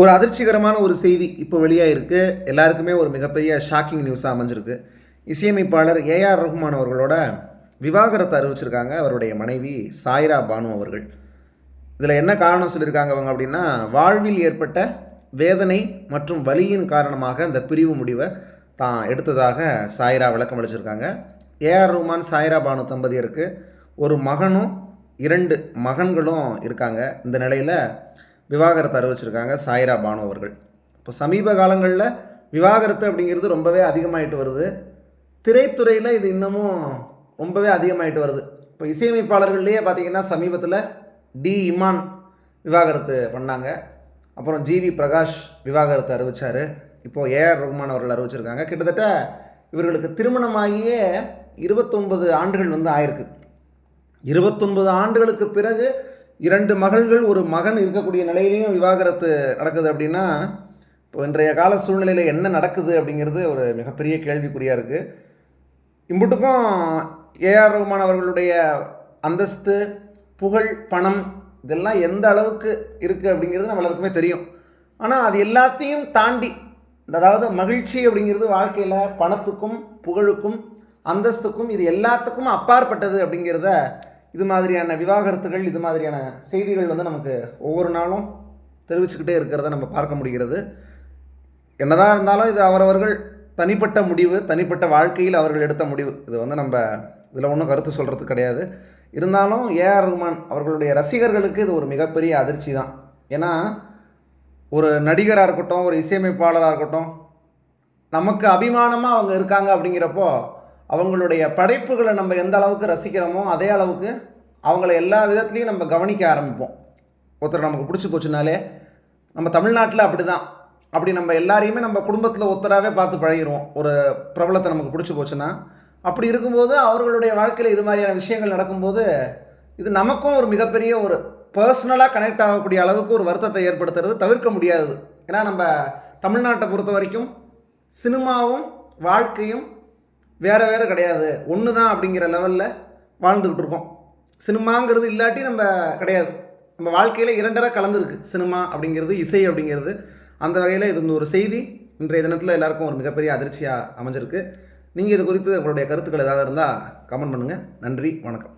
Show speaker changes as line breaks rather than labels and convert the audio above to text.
ஒரு அதிர்ச்சிகரமான ஒரு செய்தி இப்போ வெளியாயிருக்கு. எல்லாருக்குமே ஒரு மிகப்பெரிய ஷாக்கிங் நியூஸாக அமைஞ்சிருக்கு. இசையமைப்பாளர் ஏஆர் ரஹ்மான் அவர்களோட விவாகரத்தை அறிவிச்சிருக்காங்க அவருடைய மனைவி சாய்ரா பானு அவர்கள். இதில் என்ன காரணம் சொல்லியிருக்காங்க அவங்க அப்படின்னா வாழ்வில் ஏற்பட்ட வேதனை மற்றும் வலியின் காரணமாக அந்த பிரிவு முடிவை தான் எடுத்ததாக சாய்ரா விளக்கம் அளிச்சிருக்காங்க. ஏஆர் ரஹ்மான் சாய்ரா பானு தம்பதியருக்கு ஒரு மகனும் இரண்டு மகன்களும் இருக்காங்க. இந்த நிலையில் விவாகரத்து அறிவிச்சிருக்காங்க சாய்ரா பானு அவர்கள். இப்போ சமீப காலங்களில் விவாகரத்து அப்படிங்கிறது ரொம்பவே அதிகமாகிட்டு வருது. திரைத்துறையில் இது இன்னமும் ரொம்பவே அதிகமாயிட்டு வருது. இப்போ இசையமைப்பாளர்கள்லேயே பார்த்திங்கன்னா சமீபத்தில் டி இமான் விவாகரத்து பண்ணாங்க. அப்புறம் ஜிவி பிரகாஷ் விவாகரத்து அறிவித்தார் இப்போது ஏஆர் ரகுமான் அவர்கள் அறிவிச்சிருக்காங்க. கிட்டத்தட்ட இவர்களுக்கு திருமணமாகியே இருபத்தொன்பது ஆண்டுகள் வந்து ஆயிருக்கு. இருபத்தொன்பது ஆண்டுகளுக்கு பிறகு இரண்டு மகள்கள் ஒரு மகன் இருக்கக்கூடிய நிலையிலையும் விவாகரத்து நடக்குது அப்படின்னா இப்போ இன்றைய கால சூழ்நிலையில் என்ன நடக்குது அப்படிங்கிறது ஒரு மிகப்பெரிய கேள்விக்குறியாக இருக்குது இம்புட்டுக்கும் ஏஆர் ரகுமான் அவர்களுடைய அந்தஸ்து புகழ் பணம் இதெல்லாம் எந்த அளவுக்கு இருக்குது அப்படிங்கிறது நம்ம எல்லாருக்குமே தெரியும். ஆனால் அது எல்லாத்தையும் தாண்டி அதாவது மகிழ்ச்சி அப்படிங்கிறது வாழ்க்கையில் பணத்துக்கும் புகழுக்கும் அந்தஸ்துக்கும் இது எல்லாத்துக்கும் அப்பாற்பட்டது அப்படிங்கிறத இது மாதிரியான விவாகரத்துகள் இது மாதிரியான செய்திகள் வந்து நமக்கு ஒவ்வொரு நாளும் தெரிவிச்சுக்கிட்டே இருக்கிறத நம்ம பார்க்க முடிகிறது. என்னதான் இருந்தாலும் இது அவரவர்கள் தனிப்பட்ட முடிவு தனிப்பட்ட வாழ்க்கையில் அவர்கள் எடுத்த முடிவு. இது வந்து நம்ம இதில் ஒன்றும் கருத்து சொல்கிறது கிடையாது. இருந்தாலும் ஏஆர் ரஹ்மான் அவர்களுடைய ரசிகர்களுக்கு இது ஒரு மிகப்பெரிய அதிர்ச்சி தான். ஏன்னா ஒரு நடிகராக இருக்கட்டும் ஒரு இசையமைப்பாளராக இருக்கட்டும் நமக்கு அபிமானமாக அவங்க இருக்காங்க அப்படிங்கிறப்போ அவங்களுடைய படைப்புகளை நம்ம எந்த அளவுக்கு ரசிக்கிறோமோ அதே அளவுக்கு அவங்கள எல்லா விதத்துலேயும் நம்ம கவனிக்க ஆரம்பிப்போம். ஒருத்தர் நமக்கு பிடிச்சி போச்சுனாலே நம்ம தமிழ்நாட்டில் அப்படி தான் அப்படி நம்ம எல்லாரையுமே நம்ம குடும்பத்தில் ஒத்தராகவே பார்த்து பழகிடுவோம் ஒரு பிரபலத்தை நமக்கு பிடிச்சி போச்சுன்னா அப்படி இருக்கும்போது அவர்களுடைய வாழ்க்கையில் இது மாதிரியான விஷயங்கள் நடக்கும்போது இது நமக்கும் ஒரு மிகப்பெரிய ஒரு பர்சனலாக கனெக்ட் ஆகக்கூடிய அளவுக்கு ஒரு வருத்தத்தை ஏற்படுத்துறது தவிர்க்க முடியாது. ஏன்னா நம்ம தமிழ்நாட்டை பொறுத்த வரைக்கும் சினிமாவும் வாழ்க்கையும் வேறு வேறு கிடையாது. ஒன்று தான் அப்படிங்கிற லெவலில் வாழ்ந்துக்கிட்டு இருக்கோம். சினிமாங்கிறது இல்லாட்டி நம்ம கிடையாது. நம்ம வாழ்க்கையில் இரண்டரை கலந்துருக்கு. சினிமா அப்படிங்கிறது இசை அப்படிங்கிறது. அந்த வகையில் இது ஒரு செய்தி. இன்றைய தினத்தில் எல்லாருக்கும் ஒரு மிகப்பெரிய அதிர்ச்சியாக அமைஞ்சிருக்கு. நீங்கள் இது குறித்து உங்களுடைய கருத்துக்கள் ஏதாவது இருந்தால் கமெண்ட் பண்ணுங்கள் நன்றி வணக்கம்.